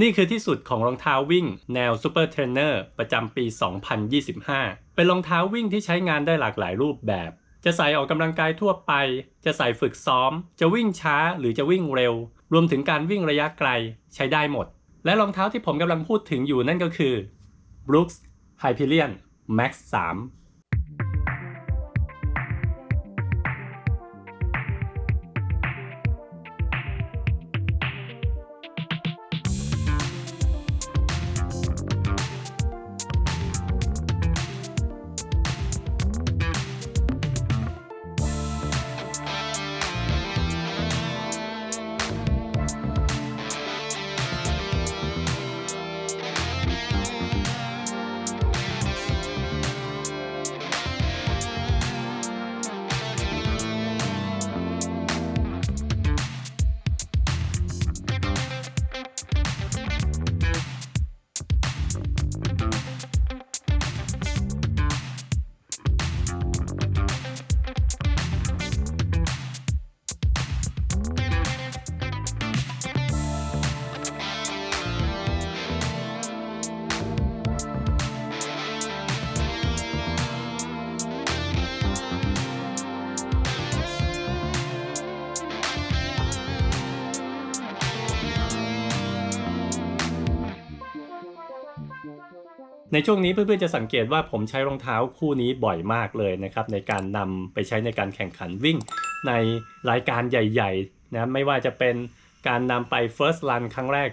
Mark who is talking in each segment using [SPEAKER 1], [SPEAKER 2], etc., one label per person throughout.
[SPEAKER 1] นี่คือที่สุดของรองเท้าวิ่ง แนว Super Trainer ประจำปี 2025 เป็นรองเท้าวิ่งที่ใช้งานได้หลากหลายรูปแบบ จะใส่ออกกำลังกายทั่วไป จะใส่ฝึกซ้อม จะวิ่งช้าหรือจะวิ่งเร็ว รวมถึงการวิ่งระยะไกลใช้ได้หมด และรองเท้าที่ผมกำลังพูดถึงอยู่นั่นก็คือ Brooks Hyperion Max 3 ในช่วงนี้เพื่อนๆจะสังเกตว่าผมใช้รองเท้าคู่นี้บ่อยมากเลยนะครับในการนำไปใช้ในการแข่งขันวิ่งในรายการใหญ่ๆนะไม่ว่าจะเป็นการนำไป First Run ครั้งแรก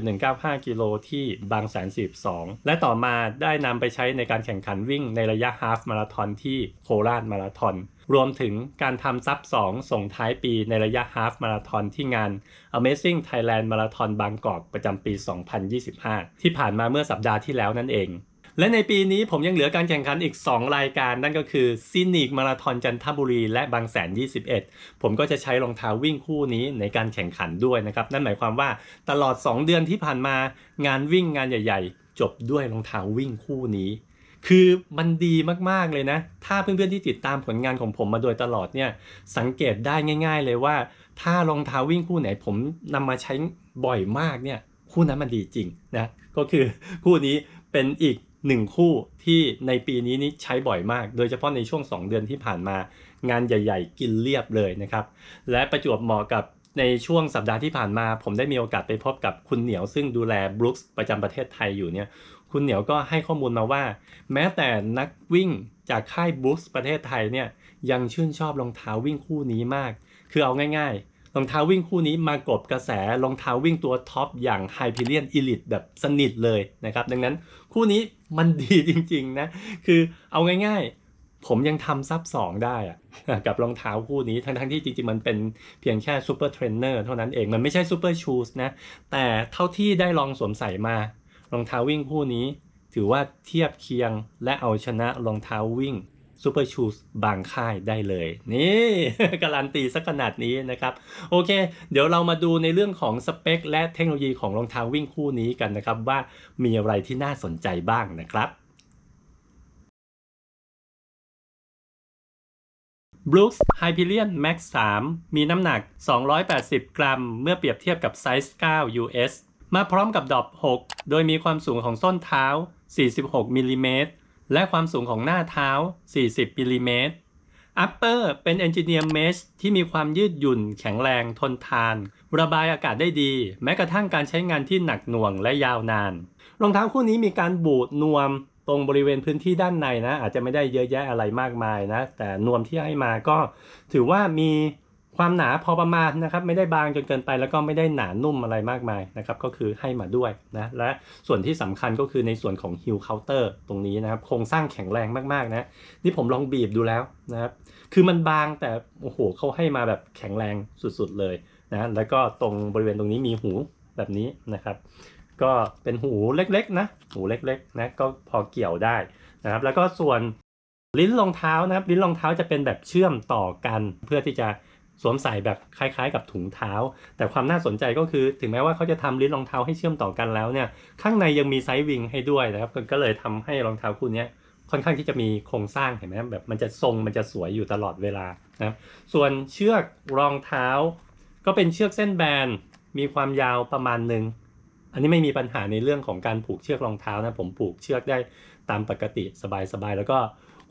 [SPEAKER 1] 12.195 กิโลที่บางแสน 12 และต่อมาได้นำไปใช้ในการแข่งขันวิ่งในระยะฮาฟมาราทอนที่โคราชมาราทอนรวมถึงการทำซับ2ส่งท้ายปีในระยะฮาฟมาราธอนที่งาน Amazing Thailand Marathon บางกอกประจำปี 2025 ที่ผ่านมาเมื่อสัปดาห์ที่แล้วนั่นเอง และในปีนี้ผมยังเหลือการแข่งขันอีก 2 รายการนั่นก็คือซินิกมาราธอนจันทบุรีและบางแสน 21 ผมก็จะใช้รองเท้าวิ่งคู่นี้ในการแข่งขันด้วยนะครับ นั่นหมายความว่าตลอด 2 เดือนที่ผ่านมางานวิ่งงานใหญ่ ๆ จบด้วยรองเท้าวิ่งคู่นี้ คือมันดีมากๆเลยนะ ถ้าเพื่อนๆที่ติดตามผลงานของผมมาโดยตลอดเนี่ย สังเกตได้ง่าย ๆ เลยว่า ถ้ารองเท้าวิ่งคู่ไหนผมนำมาใช้บ่อยมากเนี่ย คู่นั้นมันดีจริงนะ ก็คือคู่นี้เป็นอีกหนึ่งคู่ที่ในปีนี้นี่ใช้บ่อยมาก โดยเฉพาะในช่วง 2 เดือนที่ผ่านมางานใหญ่ ๆ กินเรียบเลยนะครับ และประจวบเหมาะกับในช่วงสัปดาห์ที่ผ่านมา ผมได้มีโอกาสไปพบกับคุณเหนียวซึ่งดูแลบรู k ส์ประจำประเทศไทยอยู่เนี่ย คุณเหนียวก็ให้ข้อมูลมาว่า แม้แต่นักวิ่งจากค่ายบ o ู k ส์ประเทศไทยเนี่ยยังชื่นชอบรองเท้าวิ่งคู่นี้มาก คือเอาง่ายๆรองเท้าวิ่งคู่นี้มากบกระแสรองเท้าวิ่งตัวท็อปอย่าง Hyperion Elite แบบสนิทเลยนะครับ ดังนั้นคู่นี้มันดีจริงๆนะคือเอาง่ายๆ ผมยังทำซับสองได้อะกับรองเท้าคู่นี้ทั้งๆที่จริงๆ มันเป็นเพียงแค่ซูเปอร์เทรนเนอร์เท่านั้นเองมันไม่ใช่ซูเปอร์ชูสนะแต่เท่าที่ได้ลองสวมใส่มา รองเท้าวิ่งคู่นี้ ถือว่าเทียบเคียงและเอาชนะรองเท้าวิ่งซูเปอร์ชูสบางค่ายได้เลย นี่การันตีสักขนาดนี้นะครับ โอเค เดี๋ยวเรามาดูในเรื่องของสเปค และเทคโนโลยีของรองเท้าวิ่งคู่นี้กันนะครับ ว่ามีอะไรที่น่าสนใจบ้างนะครับ Brooks Hyperion Max 3 มีน้ำหนัก 280 กรัม เมื่อเปรียบเทียบกับไซส์ 9 US มาพร้อมกับดอป6โดยมีความสูงของส้นเท้า 46มิลลิเมตรและความสูงของหน้าเท้า 40มิลลิเมตร Upper เป็น Engineer Mesh ที่มีความยืดหยุ่น แข็งแรงทนทาน ระบายอากาศได้ดี แม้กระทั่งการใช้งานที่หนักหน่วงและยาวนาน รองเท้าคู่นี้มีการบูดนวมตรงบริเวณพื้นที่ด้านในนะ อาจจะไม่ได้เยอะแยะอะไรมากมายนะ แต่นวมที่ให้มาก็ถือว่ามี ความหนาพอประมาณนะครับไม่ได้บางจนเกินไปแล้วก็ไม่ได้หนานุ่มอะไรมากมายนะครับก็คือให้มาด้วยนะและส่วนที่สำคัญก็คือในส่วนของ heel counter ตรงนี้นะครับโครงสร้างแข็งแรงมากๆนะนี่ผมลองบีบดูแล้วนะครับคือมันบางแต่โอ้โหเขาให้มาแบบแข็งแรงสุดๆเลยนะแล้วก็ตรงบริเวณตรงนี้มีหูแบบนี้นะครับ ก็เป็นหูเล็กๆนะหูเล็กๆนะก็พอเกี่ยวได้นะครับแล้วก็ส่วนลิ้นรองเท้านะครับลิ้นรองเท้าจะเป็นแบบเชื่อมต่อกันเพื่อที่จะ สวมใส่แบบคล้ายๆ กับถุงเท้า แต่ความน่าสนใจก็คือถึงแม้ว่าเขาจะทำลิ้นรองเท้าให้เชื่อมต่อกันแล้วเนี่ยข้างในยังมีไซส์วิงให้ด้วยนะครับก็เลยทำให้รองเท้าคู่นี้ค่อนข้างที่จะมีโครงสร้างเห็นไหมแบบมันจะทรงมันจะสวยอยู่ตลอดเวลานะครับส่วนเชือกรองเท้า ก็เป็นเชือกเส้นแบนมีความยาวประมาณหนึ่งอันนี้ไม่มีปัญหาในเรื่องของการผูกเชือกรองเท้านะผมผูกเชือกได้ตามปกติสบายๆแล้วก็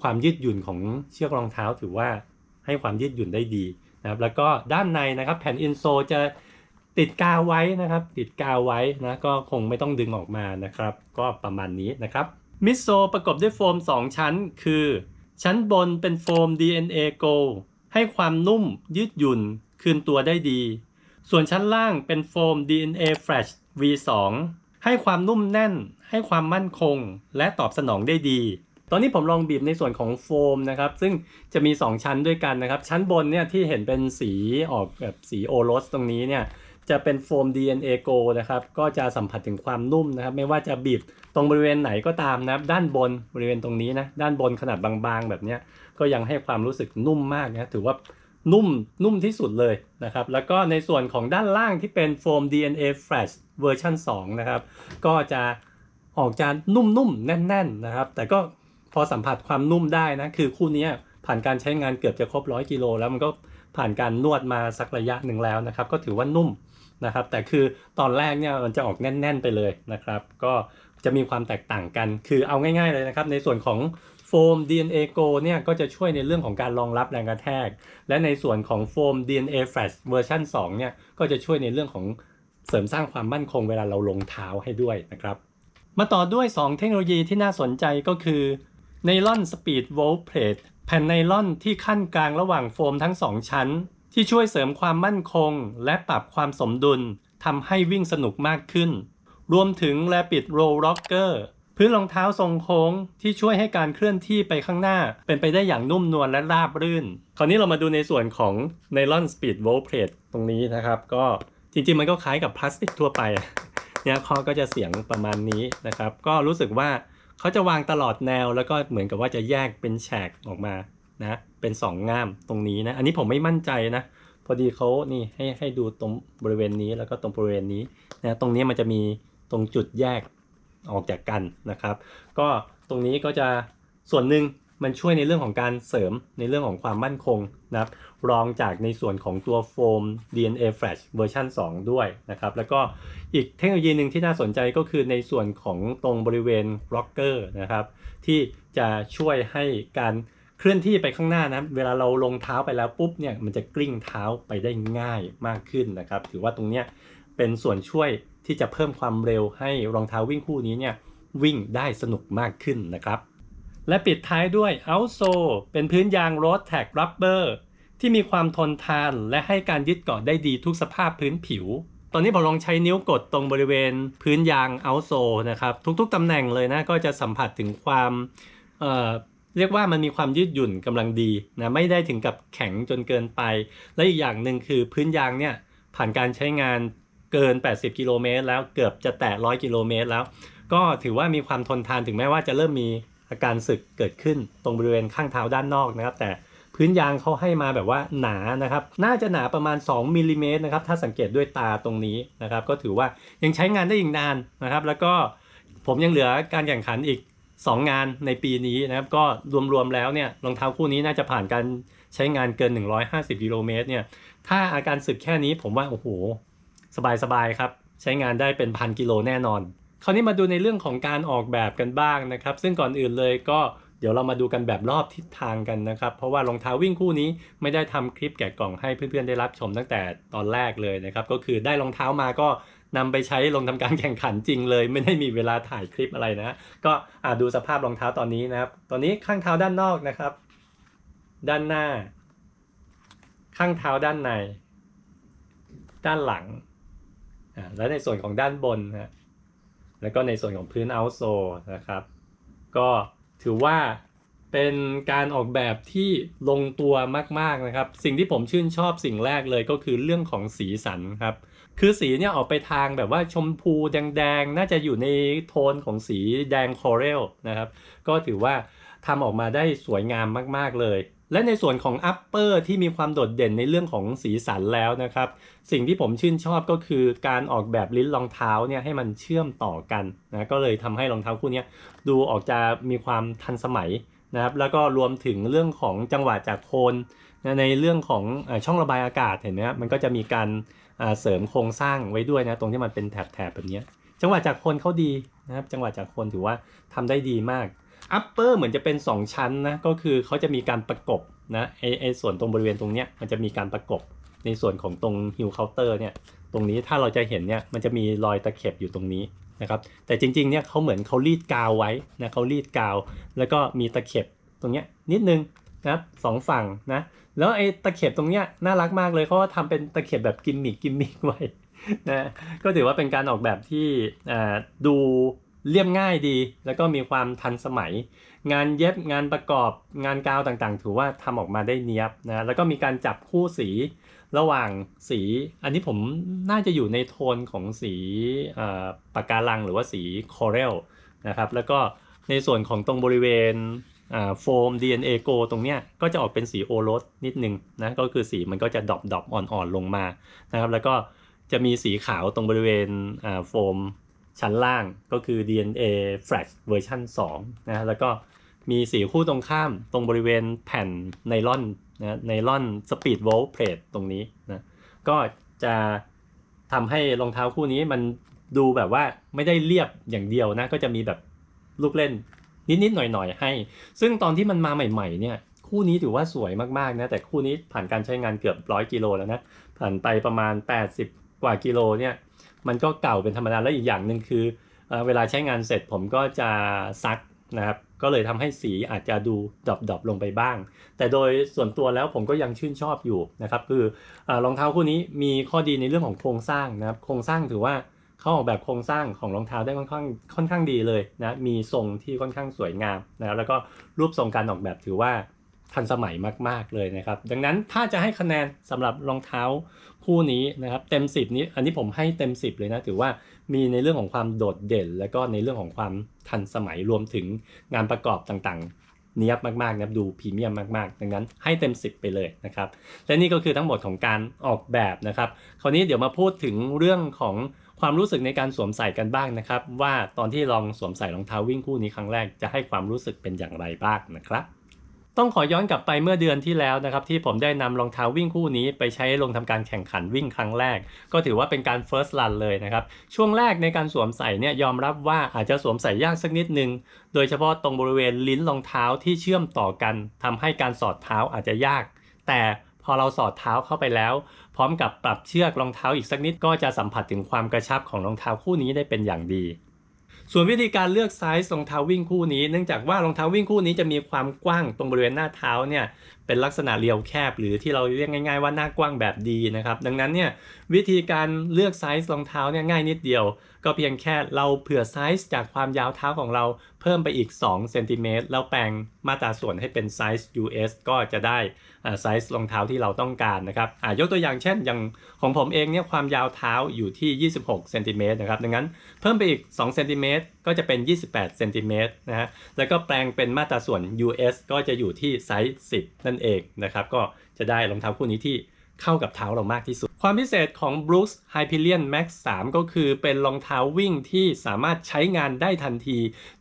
[SPEAKER 1] ความยืดหยุ่นของเชือกรองเท้าถือว่าให้ความยืดหยุ่นได้ดี นะครับแล้วก็ด้านในนะครับแผ่นอินโซจะติดกาวไว้นะครับ ติดกาวไว้นะก็คงไม่ต้องดึงออกมานะครับ ก็ประมาณนี้นะครับมิโซประกอบด้วยโฟม 2 ชั้น คือ ชั้นบนเป็นโฟม DNA Gold ให้ความนุ่มยืดหยุ่นคืนตัวได้ดี ส่วนชั้นล่างเป็นโฟม DNA Fresh V2 ให้ความนุ่มแน่น ให้ความมั่นคง และตอบสนองได้ดี ตอนนี้ผมลองบีบในส่วนของโฟมนะครับ ซึ่งจะมี 2 ชั้นด้วยกันนะครับ ชั้นบนเนี่ยที่เห็นเป็นสีออกแบบสีโอรสตรงนี้เนี่ยจะเป็นโฟม DNA Go นะครับ ก็จะสัมผัสถึงความนุ่มนะครับ ไม่ว่าจะบีบตรงบริเวณไหนก็ตามนะด้านบนบริเวณตรงนี้นะ ด้านบนขนาดบางๆ แบบนี้ก็ยังให้ความรู้สึกนุ่มมากนะถือว่านุ่มนุ่มที่สุดเลยนะครับ แล้วก็ในส่วนของด้านล่างที่เป็นโฟม DNA Fresh เวอร์ชัน2นะครับ ก็จะออกจะนุ่มๆ แน่นๆนะครับ แต่ก็ พอสัมผัสความนุ่มได้นะ คือคู่นี้ผ่านการใช้งานเกือบจะครบร้อยกิโลแล้วมันก็ผ่านการนวดมาสักระยะหนึ่งแล้วนะครับ ก็ถือว่านุ่มนะครับ แต่คือตอนแรกเนี่ยมันจะออกแน่น ๆ ไปเลยนะครับ ก็จะมีความแตกต่างกัน คือเอาง่าย ๆเลยนะครับ ในส่วนของโฟม DNA Go เนี่ยก็จะช่วยในเรื่องของการรองรับแรงกระแทก และในส่วนของโฟม DNA Fresh เวอร์ชัน2เนี่ยก็จะช่วยในเรื่องของเสริมสร้างความมั่นคงเวลาเราลงเท้าให้ด้วยนะครับ มาต่อด้วย 2 เทคโนโลยีที่น่าสนใจก็คือ ไนลอนสปีดโวลต์เพลทแผ่นไนลอนที่ขั้นกลางระหว่างโฟมทั้ง2ชั้น ที่ช่วยเสริมความมั่นคง และปรับความสมดุลทำให้วิ่งสนุกมากขึ้น รวมถึง Rapid Roll Rocker พื้นรองเท้าทรงโค้งที่ช่วยให้การเคลื่อนที่ไปข้างหน้า เป็นไปได้อย่างนุ่มนวลและราบรื่น คราวนี้เรามาดูในส่วนของ Nylon Speed Volt Plate ตรงนี้นะครับ ก็จริงๆมันก็คล้ายกับพลาสติกทั่วไปเนี่ยคอก็จะเสียงประมาณนี้นะครับ ก็รู้สึกว่า เขาจะวางตลอดแนวแล้วก็เหมือนกับว่าจะแยกเป็นแฉกออกมานะเป็นสองง่ามตรงนี้นะอันนี้ผมไม่มั่นใจนะพอดีเขานี่ให้ให้ดูตรงบริเวณนี้แล้วก็ตรงบริเวณนี้นะตรงนี้มันจะมีตรงจุดแยกออกจากกันนะครับ ก็ตรงนี้ก็จะส่วนหนึ่ง มันช่วยในเรื่องของการเสริมในเรื่องของความมั่นคงนะครับรองจากในส่วนของตัวโฟม DNA Flash เวอร์ชัน2 ด้วยนะครับแล้วก็อีกเทคโนโลยีหนึ่งที่น่าสนใจก็คือในส่วนของตรงบริเวณล็อกเกอร์นะครับที่จะช่วยให้การเคลื่อนที่ไปข้างหน้านะเวลาเราลงเท้าไปแล้วปุ๊บเนี่ยมันจะกลิ้งเท้าไปได้ง่ายมากขึ้นนะครับ ถือว่าตรงเนี้ยเป็นส่วนช่วยที่จะเพิ่มความเร็วให้รองเท้าวิ่งคู่นี้เนี่ยวิ่งได้สนุกมากขึ้นนะครับ และปิดท้ายด้วย Outsole เป็นพื้นยาง Road Tag Rubber ที่มีความทนทานและให้การยึดเกาะได้ดีทุกสภาพพื้นผิว ตอนนี้ผมลองใช้นิ้วกดตรงบริเวณพื้นยาง Outsole นะครับ ทุกๆตำแหน่งเลยนะ ก็จะสัมผัสถึงความเเรียกว่ามันมีความยืดหยุ่นกำลังดีนะไม่ได้ถึงกับแข็งจนเกินไป และอีกอย่างหนึ่งคือพื้นยางเนี่ยผ่านการใช้งานเกิน 80 กิโลเมตรแล้วเกือบจะแตะ 100 กิโลเมตรแล้ว ก็ถือว่ามีความทนทานถึงแม้ว่าจะเริ่มมี อาการสึกเกิดขึ้นตรงบริเวณข้างเท้าด้านนอกนะครับ แต่พื้นยางเขาให้มาแบบว่าหนานะครับ น่าจะหนาประมาณ 2มิลลิเมตรนะครับถ้าสังเกตด้วยตาตรงนี้นะครับ ก็ถือว่ายังใช้งานได้อีกนานนะครับ แล้วก็ผมยังเหลือการแข่งขันอีก 2 งานในปีนี้นะครับ ก็รวมๆแล้วเนี่ยรองเท้าคู่นี้น่าจะผ่านการใช้งานเกิน 150กิโลเมตรเนี่ยถ้าอาการสึกแค่นี้ผมว่าโอ้โหสบายๆครับ ใช้งานได้เป็นพันกิโลแน่นอน คราวนี้มาดูในเรื่องของการออกแบบกันบ้างนะครับ ซึ่งก่อนอื่นเลยก็เดี๋ยวเรามาดูกันแบบรอบทิศทางกันนะครับ เพราะว่ารองเท้าวิ่งคู่นี้ไม่ได้ทำคลิปแกะกล่องให้เพื่อนๆได้รับชมตั้งแต่ตอนแรกเลยนะครับ ก็คือได้รองเท้ามาก็นำไปใช้ลงทำการแข่งขันจริงเลย ไม่ได้มีเวลาถ่ายคลิปอะไรนะ ก็อาดูสภาพรองเท้าตอนนี้นะครับ ตอนนี้ข้างเท้าด้านนอกนะครับ ด้านหน้า ข้างเท้าด้านใน ด้านหลังแล้วในส่วนของด้านบนนะ แล้วก็ในส่วนของพื้นเอาโซนะครับ ก็ถือว่าเป็นการออกแบบที่ลงตัวมาก ๆ นะครับ สิ่งที่ผมชื่นชอบสิ่งแรกเลยก็คือเรื่องของสีสันครับ คือสีเนี่ยออกไปทางแบบว่าชมพูแดง ๆ น่าจะอยู่ในโทนของสีแดงคอเรลนะครับ ก็ถือว่าทำออกมาได้สวยงามมาก ๆ เลย และในส่วนของอัปเปอร์ที่มีความโดดเด่นในเรื่องของสีสันแล้วนะครับ สิ่งที่ผมชื่นชอบก็คือการออกแบบลิ้นรองเท้าเนี่ยให้มันเชื่อมต่อกันนะก็เลยทำให้รองเท้าคู่นี้ดูออกจะมีความทันสมัยนะครับแล้วก็รวมถึงเรื่องของจังหวะจากโคนนะในเรื่องของช่องระบายอากาศเห็นไหมครับมันก็จะมีการเสริมโครงสร้างไว้ด้วยนะตรงที่มันเป็นแถบๆแบบนี้จังหวะจากคนเขาดีนะครับจังหวะจากคนถือว่าทำได้ดีมาก อัปเปอร์เหมือนจะเป็น 2 ชั้นนะ ก็คือเขาจะมีการประกบนะไอไอส่วนตรงบริเวณตรงเนี้ยมันจะมีการประกบในส่วนของตรงฮิลเคาน์เตอร์เนี่ยตรงนี้ถ้าเราจะเห็นเนี่ยมันจะมีรอยตะเข็บอยู่ตรงนี้นะครับแต่จริงๆเนี่ยเขาเหมือนเขารีดกาวไว้นะเขารีดกาว แล้วก็มีตะเข็บตรงเนี้ยนิดนึงนะสองฝั่งนะแล้วไอ้ตะเข็บตรงเนี้ยน่ารักมากเลยเขาก็ทำเป็นตะเข็บแบบกิมมิกกิมมิกไว้นะก็ถือว่าเป็นการออกแบบที่ดู เรียบง่ายดี แล้วก็มีความทันสมัย งานเย็บงานประกอบงานกาวต่างๆ ถือว่าทำออกมาได้เนียบนะแล้วก็มีการจับคู่สีระหว่างสี อันนี้ผมน่าจะอยู่ในโทนของสีปากการังหรือว่าสีคอเรลนะครับแล้วก็ในส่วนของตรงบริเวณโฟม DNA Go ตรงเนี้ยก็จะออกเป็นสีโอรสนิดนึงนะก็คือสีมันก็จะดอปดอปอ่อนๆลงมานะครับแล้วก็จะมีสีขาวตรงบริเวณโฟม ชั้นล่างก็คือ DNA Flash เวอร์ชัน2นะแล้วก็มีสีคู่ตรงข้ามตรงบริเวณแผ่นไนลอนนะไนลอนสปีดโวลต์เพลทตรงนี้นะก็จะทำให้รองเท้าคู่นี้มันดูแบบว่าไม่ได้เรียบอย่างเดียวนะ ก็จะมีแบบลูกเล่นนิดๆหน่อยๆให้ ซึ่งตอนที่มันมาใหม่ๆเนี่ยคู่นี้ถือว่าสวยมากๆนะแต่คู่นี้ผ่านการใช้งานเกือบร้อยกิโลแล้วนะผ่านไปประมาณ 80 กว่ากิโลเนี่ย มันก็เก่าเป็นธรรมดาแล้วอีกอย่างหนึ่งคือเอเวลาใช้งานเสร็จผมก็จะซักนะครับก็เลยทำให้สีอาจจะดูดรอปๆลงไปบ้าง แต่โดยส่วนตัวแล้วผมก็ยังชื่นชอบอยู่นะครับคือออรองเท้าคู่นี้มีข้อดีในเรื่องของโครงสร้างนะครับโครงสร้างถือว่าเขาออกแบบโครงสร้างของรองเท้าได้ค่อนข้างค่อนข้างดีเลยนะมีทรงที่ค่อนข้างสวยงามนะแล้วก็รูปทรงการออกแบบถือว่า ทันสมัยมาก ๆเลยนะครับ ดังนั้นถ้าจะให้คะแนนสำหรับรองเท้าคู่นี้นะครับเต็ม 10 นี้ อันนี้ผมให้เต็ม 10 เลยนะ ถือว่ามีในเรื่องของความโดดเด่น แล้วก็ในเรื่องของความทันสมัยรวมถึงงานประกอบต่างๆเนียบมากๆนะครับดูพรีเมียมมากๆ ดังนั้นให้เต็ม 10 ไปเลยนะครับ และนี่ก็คือทั้งหมดของการออกแบบนะครับ คราวนี้เดี๋ยวมาพูดถึงเรื่องของความรู้สึกในการสวมใส่กันบ้างนะครับ ว่าตอนที่ลองสวมใส่รองเท้าวิ่งคู่นี้ครั้งแรกจะให้ความรู้สึกเป็นอย่างไรบ้างนะครับ ต้องขอย้อนกลับไปเมื่อเดือนที่แล้วนะครับที่ผมได้นำรองเท้าวิ่งคู่นี้ไปใช้ลงทำการแข่งขันวิ่งครั้งแรก ก็ถือว่าเป็นการ first run เลยนะครับ ช่วงแรกในการสวมใส่เนี่ยยอมรับว่าอาจจะสวมใส่ยากสักนิดนึง โดยเฉพาะตรงบริเวณลิ้นรองเท้าที่เชื่อมต่อกันทำให้การสอดเท้าอาจจะยาก แต่พอเราสอดเท้าเข้าไปแล้ว พร้อมกับปรับเชือกรองเท้าอีกสักนิดก็จะสัมผัสถึงความกระชับของรองเท้าคู่นี้ได้เป็นอย่างดี ส่วนวิธีการเลือกไซส์รองเท้าวิ่งคู่นี้เนื่องจากว่ารองเท้าวิ่งคู่นี้จะมีความกว้างตรงบริเวณหน้าเท้าเนี่ยเป็นลักษณะเรียวแคบ หรือที่เราเรียกง่าย ๆ ว่าหน้ากว้างแบบดีนะครับดังนั้นเนี่ยวิธีการเลือกไซส์รองเท้าเนี่ยง่ายนิดเดียว ก็เพียงแค่เราเผื่อไซส์จากความยาวเท้าของเราเพิ่มไปอีก2เซนติเมตรแล้วแปลงมาตราส่วนให้เป็นไซส์ US ก็จะได้ไซส์รองเท้าที่เราต้องการนะครับยกตัวอย่างเช่นอย่างของผมเองเนี่ยความยาวเท้าอยู่ที่ 26เซนติเมตรนะครับดังนั้นเพิ่มไปอีก2เซนติเมตรก็จะเป็น 28เซนติเมตรนะฮะแล้วก็แปลงเป็นมาตราส่วน US ก็จะอยู่ที่ไซส์ 10 นั่นเองนะครับก็จะได้รองเท้าคู่นี้ที่เข้ากับเท้าเรามากที่สุด ความพิเศษของ Brooks Hyperion Max 3 ก็คือเป็นรองเท้าวิ่งที่สามารถใช้งานได้ทันที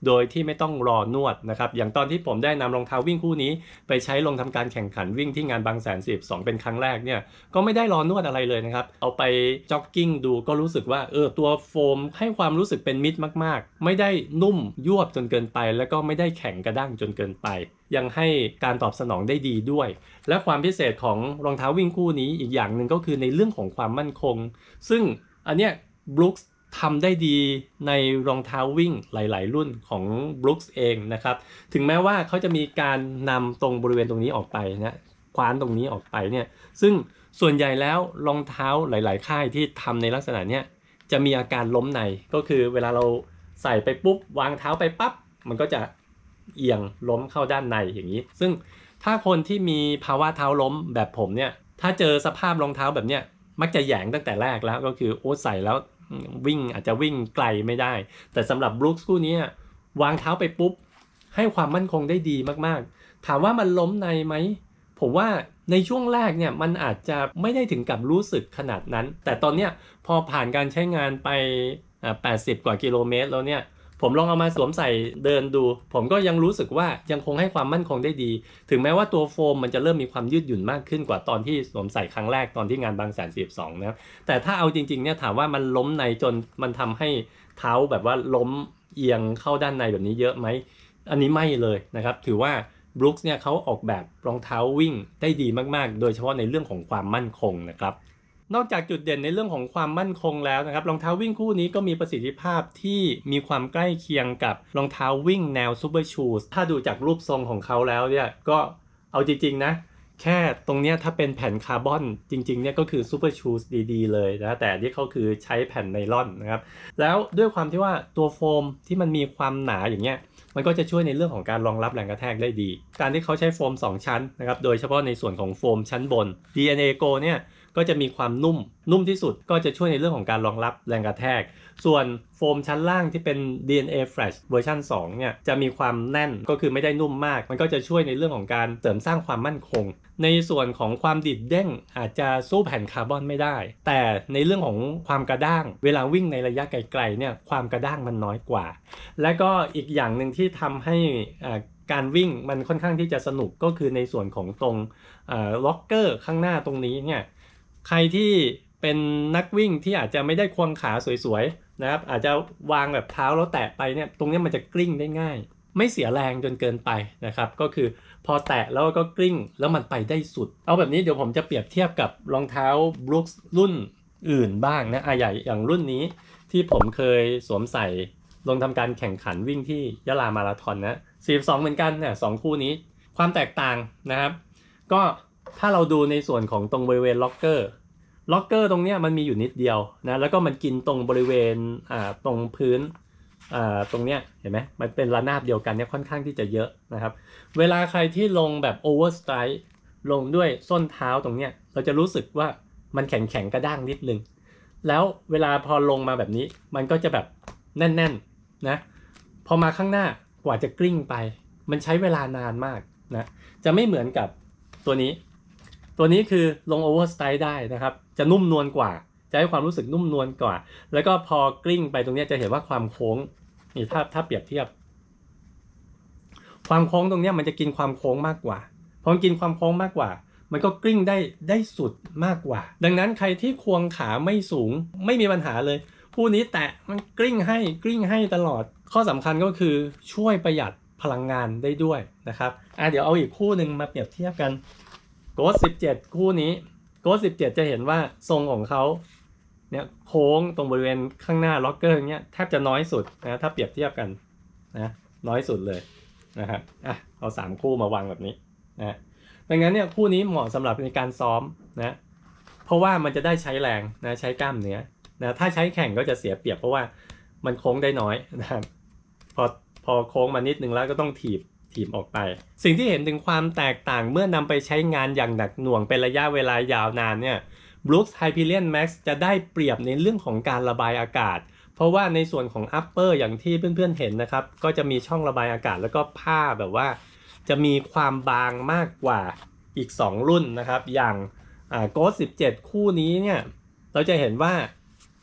[SPEAKER 1] โดยที่ไม่ต้องรอนวดนะครับ อย่างตอนที่ผมได้นำรองเท้าวิ่งคู่นี้ ไปใช้ลงทำการแข่งขันวิ่งที่งานบางแสน42เป็นครั้งแรกเนี่ยก็ไม่ได้รอนวดอะไรเลยนะครับ เอาไปจ็อกกิ้งดูก็รู้สึกว่าเออตัวโฟมให้ความรู้สึกเป็นมิตรมาก ๆ ไม่ได้นุ่มยวบจนเกินไป แล้วก็ไม่ได้แข็งกระด้างจนเกินไป ยังให้การตอบสนองได้ดีด้วย และความพิเศษของรองเท้าวิ่งคู่นี้อีกอย่างหนึ่งก็คือในเรื่องของความมั่นคง ซึ่งอันเนี้ย Brooks ทำได้ดีในรองเท้าวิ่งหลาย ๆ รุ่นของ Brooks เองนะครับ ถึงแม้ว่าเขาจะมีการนำตรงบริเวณตรงนี้ออกไปนะคว้านตรงนี้ออกไปเนี่ย ซึ่งส่วนใหญ่แล้วรองเท้าหลาย ๆ ค่ายที่ทำในลักษณะเนี้ยจะมีอาการล้มในก็คือเวลาเราใส่ไปปุ๊บวางเท้าไปปั๊บมันก็จะ เอียงล้มเข้าด้านในอย่างนี้ ซึ่งถ้าคนที่มีภาวะเท้าล้มแบบผมเนี่ยถ้าเจอสภาพรองเท้าแบบเนี้ยมักจะแยงตั้งแต่แรกแล้วก็คือโอ้ใส่แล้ววิ่งอาจจะวิ่งไกลไม่ได้ แต่สำหรับบรูคคู่นี้วางเท้าไปปุ๊บ ให้ความมั่นคงได้ดีมากๆ ถามว่ามันล้มในไหม ผมว่าในช่วงแรกเนี่ยมันอาจจะไม่ได้ถึงกับรู้สึกขนาดนั้น แต่ตอนเนี้ยพอผ่านการใช้งานไป 80 กว่ากิโลเมตรแล้วเนี่ย ผมลองเอามาสวมใส่เดินดู ผมก็ยังรู้สึกว่ายังคงให้ความมั่นคงได้ดี ถึงแม้ว่าตัวโฟมมันจะเริ่มมีความยืดหยุ่นมากขึ้นกว่าตอนที่สวมใส่ครั้งแรกตอนที่งานบางแสน42นะครับแต่ถ้าเอาจริงๆเนี่ยถามว่ามันล้มในจนมันทำให้เท้าแบบว่าล้มเอียงเข้าด้านในแบบนี้เยอะไหมอันนี้ไม่เลยนะครับ ถือว่าบรูคส์เนี่ยเขาออกแบบรองเท้าวิ่งได้ดีมากๆ โดยเฉพาะในเรื่องของความมั่นคงนะครับ นอกจากจุดเด่นในเรื่องของความมั่นคงแล้วนะครับรองเท้าวิ่งคู่นี้ก็มีประสิทธิภาพที่มีความใกล้เคียงกับรองเท้าวิ่งแนวซูเปอร์ชูสถ้าดูจากรูปทรงของเขาแล้วเนี่ยก็เอาจริงๆนะแค่ตรงเนี้ยถ้าเป็นแผ่นคาร์บอนจริงๆเนี่ยก็คือซูเปอร์ชูสดีๆเลยนะแต่ที่เขาคือใช้แผ่นไนลอนนะครับแล้วด้วยความที่ว่าตัวโฟมที่มันมีความหนาอย่างเงี้ยมันก็จะช่วยในเรื่องของการรองรับแรงกระแทกได้ดี การที่เขาใช้โฟม 2 ชั้นนะครับโดยเฉพาะในส่วนของโฟมชั้นบน DNA Go เนี่ย ก็จะมีความนุ่ม นุ่มที่สุดก็จะช่วยในเรื่องของการรองรับแรงกระแทก ส่วนโฟมชั้นล่างที่เป็น DNA Fresh เวอร์ชัน2เนี่ยจะมีความแน่นก็คือไม่ได้นุ่มมาก มันก็จะช่วยในเรื่องของการเสริมสร้างความมั่นคง ในส่วนของความดิดเด้งอาจจะสู้แผ่นคาร์บอนไม่ได้ แต่ในเรื่องของความกระด้าง เวลาวิ่งในระยะไกลๆเนี่ยความกระด้างมันน้อยกว่า และก็อีกอย่างหนึ่งที่ทำให้อ่าการวิ่งมันค่อนข้างที่จะสนุกก็คือในส่วนของตรงล็อกเกอร์ข้างหน้าตรงนี้เนี่ย ใครที่เป็นนักวิ่งที่อาจจะไม่ได้ควงขาสวยๆนะครับ อาจจะวางแบบเท้าแล้วแตะไปเนี่ยตรงนี้มันจะกลิ้งได้ง่าย ไม่เสียแรงจนเกินไปนะครับ ก็คือพอแตะแล้วก็กลิ้งแล้วมันไปได้สุด เอาแบบนี้เดี๋ยวผมจะเปรียบเทียบกับรองเท้า Brooks รุ่นอื่นบ้างนะอะอย่อย่างรุ่นนี้ที่ผมเคยสวมใส่ลงทำการแข่งขันวิ่งที่ยะลามาราธอนนะ 42 เหมือนกันเนี่ยสองคู่นี้ ความแตกต่างนะครับ ก็ ถ้าเราดูในส่วนของตรงบริเวณล็อกเกอร์ล็อกเกอร์ตรงเนี้ยมันมีอยู่นิดเดียวนะแล้วก็มันกินตรงบริเวณอ่าตรงพื้นอ่าตรงเนี้ยเห็นไหมมันเป็นระนาบเดียวกันเนี่ยค่อนข้างที่จะเยอะนะครับ เวลาใครที่ลงแบบโอเวอร์สไตร์ลงด้วยส้นเท้าตรงเนี้ยเราจะรู้สึกว่ามันแข็งแข็งๆกระด้างนิดนึง แล้วเวลาพอลงมาแบบนี้มันก็จะแบบแน่นๆนะพอมาข้างหน้ากว่าจะกลิ้งไป มันใช้เวลานานมากนะจะไม่เหมือนกับตัวนี้ ตัวนี้คือลงโอเวอร์สไตล์ได้นะครับ จะนุ่มนวลกว่า จะให้ความรู้สึกนุ่มนวลกว่า แล้วก็พอกลิ้งไปตรงนี้จะเห็นว่าความโค้งนี่ถ้าถ้าเปรียบเทียบ ความโค้งตรงนี้มันจะกินความโค้งมากกว่าพอกินความโค้งมากกว่า มันก็กลิ้งได้ได้สุดมากกว่า ดังนั้นใครที่ควงขาไม่สูงไม่มีปัญหาเลยคู่นี้แตะมันกลิ้งให้กลิ้งให้ตลอด ข้อสำคัญก็คือช่วยประหยัดพลังงานได้ด้วยนะครับอะเดี๋ยวเอาอีกคู่หนึ่งมาเปรียบเทียบกัน โกส17คู่นี้โกส17จะเห็นว่าทรงของเขาเนี่ยโค้งตรงบริเวณข้างหน้าล็อกเกอร์เนี่ยแทบจะน้อยสุดนะถ้าเปรียบเทียบกันนะน้อยสุดเลยนะครับอะเอาสามคู่มาวางแบบนี้นะดังนั้นเนี่ยคู่นี้เหมาะสำหรับในการซ้อมนะเพราะว่ามันจะได้ใช้แรงนะใช้กล้ามเนื้อนะถ้าใช้แข่งก็จะเสียเปรียบเพราะว่ามันโค้งได้น้อยนะครับพอพอโค้งมานิดนึงแล้วก็ต้องถีบ ถีบออกไป สิ่งที่เห็นถึงความแตกต่างเมื่อนำไปใช้งานอย่างหนักหน่วงเป็นระยะเวลายาวนานเนี่ย Brooks Hyperion Max จะได้เปรียบในเรื่องของการระบายอากาศ เพราะว่าในส่วนของ upper อย่างที่เพื่อนๆเห็นนะครับ ก็จะมีช่องระบายอากาศแล้วก็ผ้าแบบว่า จะมีความบางมากกว่าอีก 2 รุ่นนะครับ อย่างอ่า Ghost 17คู่นี้เนี่ยเราจะเห็นว่า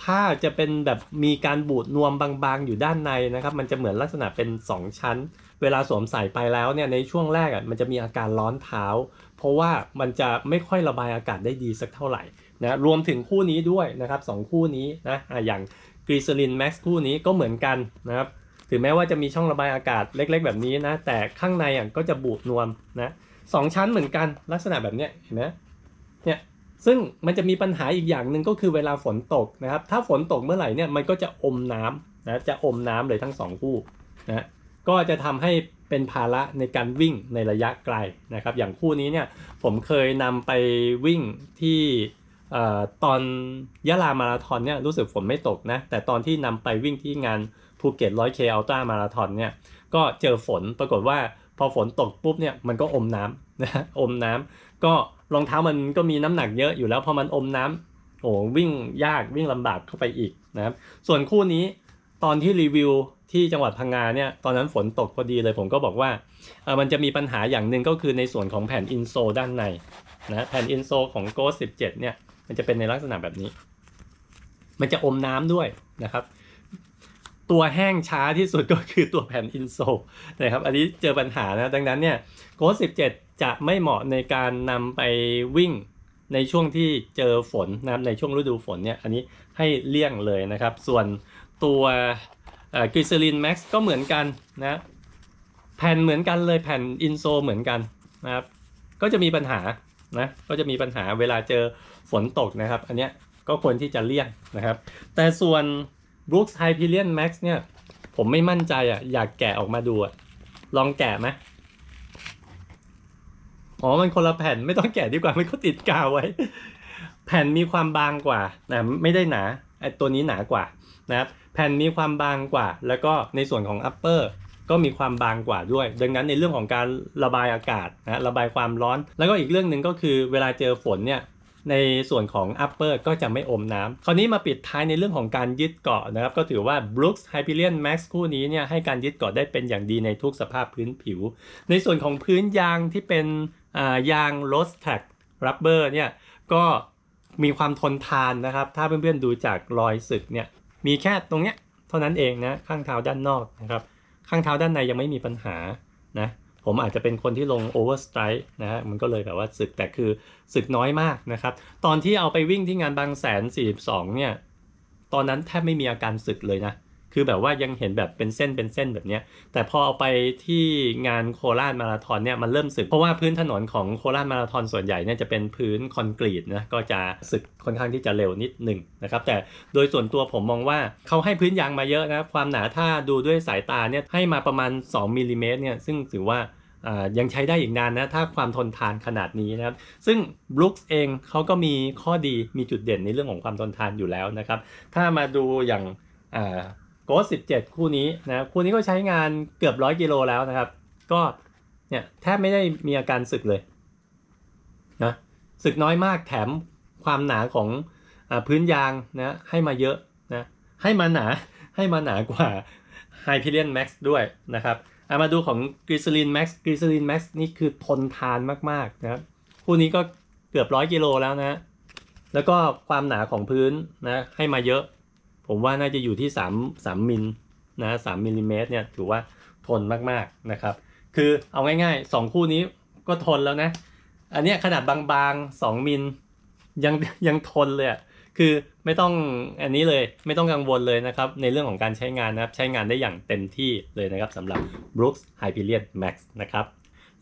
[SPEAKER 1] ผ้าจะเป็นแบบมีการบูดนวมบางๆ อยู่ด้านในนะครับ มันจะเหมือนลักษณะเป็น 2 ชั้น เวลาสวมใส่ไปแล้วเนี่ยในช่วงแรกอะมันจะมีอาการร้อนเท้า เพราะว่ามันจะไม่ค่อยระบายอากาศได้ดีสักเท่าไหร่นะรวมถึงคู่นี้ด้วยนะครับสองคู่นี้นะอะอย่างกรีซลินแม็กซ์คู่นี้ก็เหมือนกันนะครับถึงแม้ว่าจะมีช่องระบายอากาศเล็ก ๆ แบบนี้นะแต่ข้างในอะก็จะบูดนวมนะสองชั้นเหมือนกันลักษณะแบบเนี้ยเห็นไหมเนี่ยซึ่งมันจะมีปัญหาอีกอย่างหนึ่งก็คือเวลาฝนตกนะครับ ถ้าฝนตกเมื่อไหร่เนี่ยมันก็จะอมน้ำนะจะอมน้ำเลยทั้งสองคู่นะ ก็จะทำให้เป็นภาระในการวิ่งในระยะไกลนะครับ อย่างคู่นี้เนี่ยผมเคยนำไปวิ่งที่อตอนยะลามาราธอนเนี่ยรู้สึกฝนไม่ตกนะแต่ตอนที่นำไปวิ่งที่งานภูเก็ต 100K Ultra Marathon เนี่ยก็เจอฝนปรากฏว่าพอฝนตกปุ๊บเนี่ยมันก็อมน้ำนะอมน้ำก็รองเท้ามันก็มีน้ำหนักเยอะอยู่แล้วพอมันอมน้ำโอ้วิ่งยากวิ่งลำบากเข้าไปอีกนะครับส่วนคู่นี้ตอนที่รีวิว ที่จังหวัดพังงาเนี่ยตอนนั้นฝนตกพอดีเลยผมก็บอกว่าเออมันจะมีปัญหาอย่างหนึ่งก็คือในส่วนของแผ่นอินโซด้านในนะแผ่นอินโซของ Ghost 17เนี่ยมันจะเป็นในลักษณะแบบนี้ มันจะอมน้ำด้วยนะครับ ตัวแห้งช้าที่สุดก็คือตัวแผ่นอินโซนะครับ อันนี้เจอปัญหานะดังนั้นเนี่ยโค้ด17 จะไม่เหมาะในการนำไปวิ่งในช่วงที่เจอฝนนะครับในช่วงฤดูฝนเนี่ยอันนี้ให้เลี่ยงเลยนะครับ ส่วนตัว กริซลินแม็กซ์ก็เหมือนกันนะแผ่นเหมือนกันเลยแผ่นอินโซเหมือนกันนะครับ ก็จะมีปัญหานะก็จะมีปัญหาเวลาเจอฝนตกนะครับ อันเนี้ยก็ควรที่จะเลี่ยงนะครับ แต่ส่วน Brooks Hyperion Max เนี่ยผมไม่มั่นใจอะอยากแกะออกมาดูอะลองแกะไหมอ๋อมันคนละแผ่นไม่ต้องแกะดีกว่าไมันก็ติดกาวไว้ แผ่นมีความบางกว่านะไม่ได้หนาไอตัวนี้หนากว่า นะครับแผ่นมีความบางกว่า แล้วก็ในส่วนของ upper ก็มีความบางกว่าด้วย ดังนั้นในเรื่องของการระบายอากาศนะระบายความร้อน แล้วก็อีกเรื่องหนึ่งก็คือเวลาเจอฝนเนี่ยในส่วนของ upper ก็จะไม่อมน้ำคราวนี้มาปิดท้ายในเรื่องของการยึดเกาะนะครับ ก็ถือว่า Brooks Hyperion Max คู่นี้เนี่ยให้การยึดเกาะได้เป็นอย่างดีในทุกสภาพพื้นผิว ในส่วนของพื้นยางที่เป็นยาง r o s t a c Rubber เนี่ยก็มีความทนทานนะครับ ถ้าเพื่อนๆดูจากรอยสึกเนี่ย มีแค่ตรงเนี้ยเท่านั้นเองนะข้างเท้าด้านนอกนะครับข้างเท้าด้านในยังไม่มีปัญหานะผมอาจจะเป็นคนที่ลงโอเวอร์สไตร์นะฮะมันก็เลยแบบว่าสึกแต่คือสึกน้อยมากนะครับ ตอนที่เอาไปวิ่งที่งานบางแสน 42เนี่ยตอนนั้นแทบไม่มีอาการสึกเลยนะ คือแบบว่ายังเห็นแบบเป็นเส้นเป็นเส้นแบบเนี้ย แต่พอเอาไปที่งานโคราชมาราธอนเนี่ยมันเริ่มสึก เพราะว่าพื้นถนนของโคราชมาราธอนส่วนใหญ่เนี่ยจะเป็นพื้นคอนกรีตนะก็จะสึกค่อนข้างที่จะเร็วนิดหนึ่งนะครับแต่โดยส่วนตัวผมมองว่าเขาให้พื้นยางมาเยอะนะความหนาถ้าดูด้วยสายตาเนี่ยให้มาประมาณ 2มิลลิเมตรเนี่ยซึ่งถือว่ายังใช้ได้อีกนานนะ ถ้าความทนทานขนาดนี้นะครับ ซึ่ง Brooks เองเขาก็มีข้อดีมีจุดเด่นในเรื่องของความทนทานอยู่แล้วนะครับ ถ้ามาดูอย่าง โกส17 คู่นี้นะคู่นี้ก็ใช้งานเกือบร้อยกิโลแล้วนะครับ ก็เนี่ยแทบไม่ได้มีอาการสึกเลยนะสึกน้อยมากแถมความหนาของอพื้นยางนะให้มาเยอะนะให้มาหนาให้มาหนากว่า Hyperion Max ด้วยนะครับเอามาดูของ g r i z l i n Max g r i z l i n Max นี่คือทนทานมากๆนะครับคู่นี้ก็เกือบร้อยกิโลแล้วนะ แล้วก็ความหนาของพื้นนะให้มาเยอะ ผมว่าน่าจะอยู่ที่3 3มิลนะ3มิลลิเมตรเนี่ยถือว่าทนมากๆนะครับ คือเอาง่ายๆ 2 คู่นี้ก็ทนแล้วนะ อันนี้ขนาดบางๆ 2มิลยังยังทนเลยคือไม่ต้องอันนี้เลยไม่ต้องกังวลเลยนะครับ ในเรื่องของการใช้งานนะครับ ใช้งานได้อย่างเต็มที่เลยนะครับสำหรับ Brooks Hyperion Max นะครับ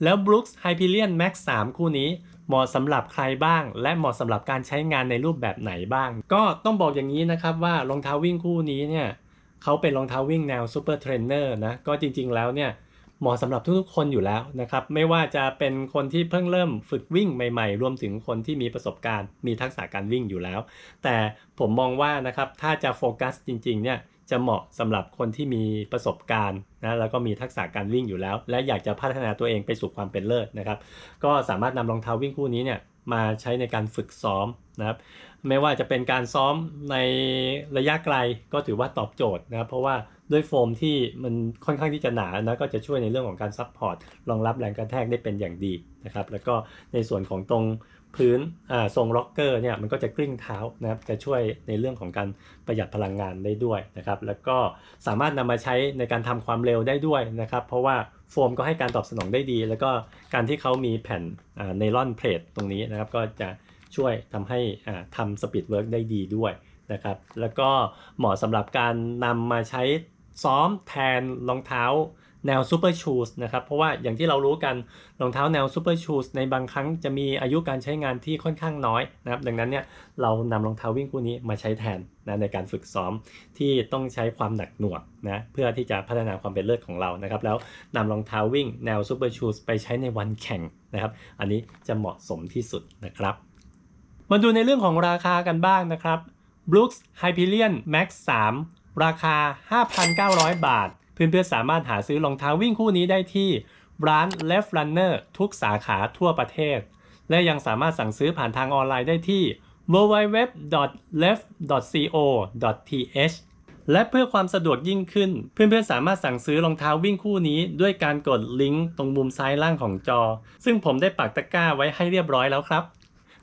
[SPEAKER 1] แล้ว Brooks Hyperion Max 3 คู่นี้ เหมาะสำหรับใครบ้าง และเหมาะสำหรับการใช้งานในรูปแบบไหนบ้าง ก็ต้องบอกอย่างนี้นะครับว่ารองเท้าวิ่งคู่นี้เนี่ยเขาเป็นรองเท้าวิ่งแนว Super Trainer นะก็จริง ๆแล้วเนี่ยเหมาะสำหรับทุกๆคนอยู่แล้วนะครับไม่ว่าจะเป็นคนที่เพิ่งเริ่มฝึกวิ่งใหม่ๆ รวมถึงคนที่มีประสบการณ์ มีทักษะการวิ่งอยู่แล้ว แต่ผมมองว่านะครับถ้าจะโฟกัสจริงๆเนี่ย จะเหมาะสำหรับคนที่มีประสบการณ์นะแล้วก็มีทักษะการวิ่งอยู่แล้ว และอยากจะพัฒนาตัวเองไปสู่ความเป็นเลิศนะครับ ก็สามารถนำรองเท้าวิ่งคู่นี้เนี่ยมาใช้ในการฝึกซ้อมนะครับ ไม่ว่าจะเป็นการซ้อมในระยะไกลก็ถือว่าตอบโจทย์นะครับเพราะว่าด้วยโฟมที่มันค่อนข้างที่จะหนานะก็จะช่วยในเรื่องของการซัพพอร์ตรองรับแรงกระแทกได้เป็นอย่างดีนะครับ แล้วก็ในส่วนของตรง พื้นทรงล็อกเกอร์เนี่ยมันก็จะกลิ้งเท้านะครับจะช่วยในเรื่องของการประหยัดพลังงานได้ด้วยนะครับแล้วก็สามารถนำมาใช้ในการทำความเร็วได้ด้วยนะครับเพราะว่าโฟมก็ให้การตอบสนองได้ดี แล้วก็การที่เขามีแผ่นไนลอนเพลทตรงนี้นะครับก็จะช่วยทำให้อ่าทำสปีดเวิร์กได้ดีด้วยนะครับแล้วก็เหมาะสำหรับการนำมาใช้ซ้อมแทนรองเท้า แนวซูเปอร์ชูสนะครับ เพราะว่าอย่างที่เรารู้กันรองเท้าแนวซูเปอร์ชูสในบางครั้งจะมีอายุการใช้งานที่ค่อนข้างน้อยนะครับ ดังนั้นเนี่ยเรานำรองเท้าวิ่งคู่นี้มาใช้แทนนะในการฝึกซ้อมที่ต้องใช้ความหนักหน่วงนะเพื่อที่จะพัฒนาความเป็นเลิศของเรานะครับ แล้วนำรองเท้าวิ่งแนวซูเปอร์ชูสไปใช้ในวันแข่งนะครับ อันนี้จะเหมาะสมที่สุดนะครับ มาดูในเรื่องของราคากันบ้างนะครับ Brooks Hyperion Max 3 ราคา 5,900 บาท เพื่อนๆสามารถหาซื้อรองเท้าวิ่งคู่นี้ได้ที่ร้าน Left Runner ทุกสาขาทั่วประเทศ และยังสามารถสั่งซื้อผ่านทางออนไลน์ได้ที่ www.left.co.th และเพื่อความสะดวกยิ่งขึ้น เพื่อนๆสามารถสั่งซื้อรองเท้าวิ่งคู่นี้ ด้วยการกดลิงก์ตรงมุมซ้ายล่างของจอ ซึ่งผมได้ปักตะกร้าไว้ให้เรียบร้อยแล้วครับ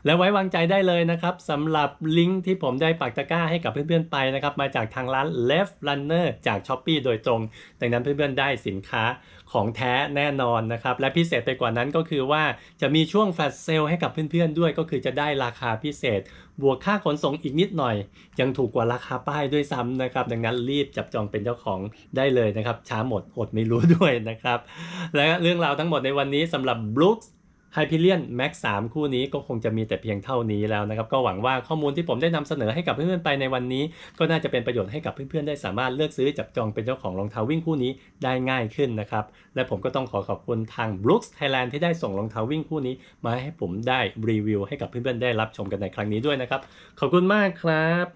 [SPEAKER 1] และไว้วางใจได้เลยนะครับสำหรับลิงก์ที่ผมได้ปักตะกร้าให้กับเพื่อนๆไปนะครับมาจากทางร้าน Left Runner จาก s h อ p e e โดยตรง ดังนั้นเพื่อนๆได้สินค้าของแท้แน่นอนนะครับ และพิเศษไปกว่านั้นก็คือว่าจะมีช่วงแฟลชเซลให้กับเพื่อนๆด้วย ก็คือจะได้ราคาพิเศษ บวกค่าขนส่งอีกนิดหน่อย ยังถูกกว่าราคาป้ายด้วยซ้ำนะครับ ดังนั้นรีบจับจองเป็นเจ้าของได้เลยนะครับ ช้าหมดอดไม่รู้ด้วยนะครับ และเรื่องราวทั้งหมดในวันนี้สำหรับ Brooks Hyperion Max 3คู่นี้ก็คงจะมีแต่เพียงเท่านี้แล้วนะครับ ก็หวังว่าข้อมูลที่ผมได้นำเสนอให้กับเพื่อนๆไปในวันนี้ ก็น่าจะเป็นประโยชน์ให้กับเพื่อนๆได้สามารถเลือกซื้อจับจองเป็นเจ้าของรองเท้าวิ่งคู่นี้ได้ง่ายขึ้นนะครับ และผมก็ต้องขอขอบคุณทาง Brooks Thailand ที่ได้ส่งรองเท้าวิ่งคู่นี้ มาให้ผมได้รีวิวให้กับเพื่อนๆได้รับชมกันในครั้งนี้ด้วยนะครับขอบคุณมากครับ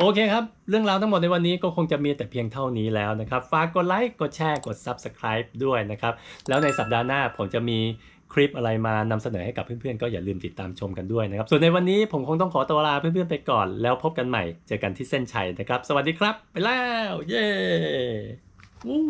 [SPEAKER 1] โอเคครับ เรื่องราวทั้งหมดในวันนี้ก็คงจะมีแต่เพียงเท่านี้แล้วนะครับ ฝากกดไลค์ กดแชร์ กด Subscribe ด้วยนะครับ แล้วในสัปดาห์หน้าผมจะมี คลิปอะไรมานำเสนอให้กับเพื่อนๆ ก็อย่าลืมติดตามชมกันด้วยนะครับ ส่วนในวันนี้ผมคงต้องขอตัวลาเพื่อนๆไปก่อน แล้วพบกันใหม่ เจอกันที่เส้นชัยนะครับ สวัสดีครับ ไปแล้ว เย้วู้